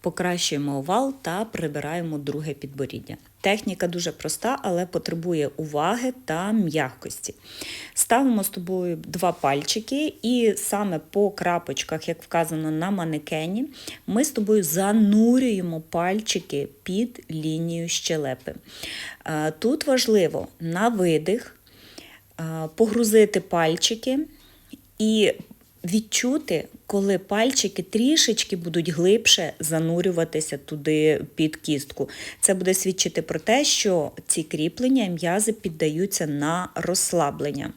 Покращуємо овал та прибираємо друге підборіддя. Техніка дуже проста, але потребує уваги та м'якості. Ставимо з тобою два пальчики, і саме по крапочках, як вказано на манекені, ми з тобою занурюємо пальчики під лінію щелепи. Е, Тут важливо на видих е, погрузити пальчики і відчути, коли пальчики трішечки будуть глибше занурюватися туди під кістку. Це буде свідчити про те, що ці кріплення і м'язи піддаються на розслаблення.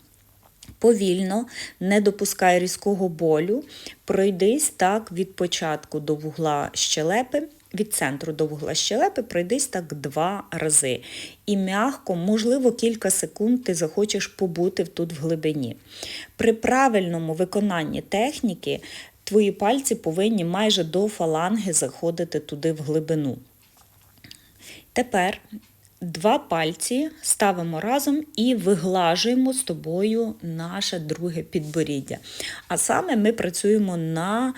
Повільно, не допускай різкого болю, пройдись так від початку до вугла щелепи, від центру до вугла щелепи, пройдись так два рази. І м'ягко, можливо, кілька секунд ти захочеш побути тут в глибині. При правильному виконанні техніки твої пальці повинні майже до фаланги заходити туди в глибину. Тепер два пальці ставимо разом і виглажуємо з тобою наше друге підборіддя. А саме ми працюємо на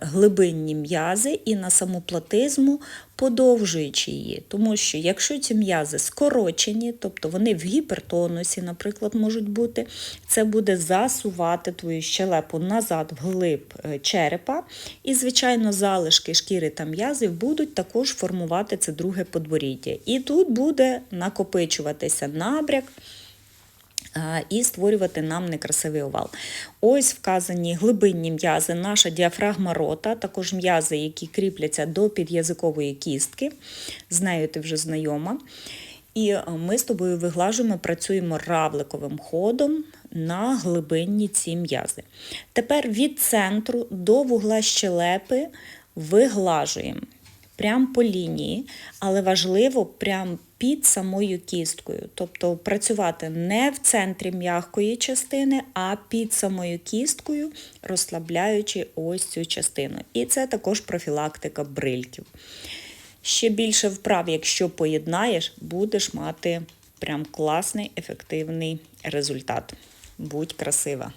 глибинні м'язи і на саму платизму, подовжуючи її. Тому що якщо ці м'язи скорочені, тобто вони в гіпертонусі, наприклад, можуть бути, це буде засувати твою щелепу назад вглиб е, черепа, і, звичайно, залишки шкіри та м'язів будуть також формувати це друге подборіддя. І тут буде накопичуватися набряк і створювати нам некрасивий овал. Ось вказані глибинні м'язи, наша діафрагма рота, також м'язи, які кріпляться до під'язикової кістки. З нею ти вже знайома. І е, ми з тобою виглажуємо, працюємо равликовим ходом на глибинні ці м'язи. Тепер від центру до вугла щелепи виглажуємо. Прям по лінії, але важливо прям під самою кісткою. Тобто працювати не в центрі м'якої частини, а під самою кісткою, розслабляючи ось цю частину. І це також профілактика брильків. Ще більше вправ, якщо поєднаєш, будеш мати прям класний ефективний результат. Будь красива!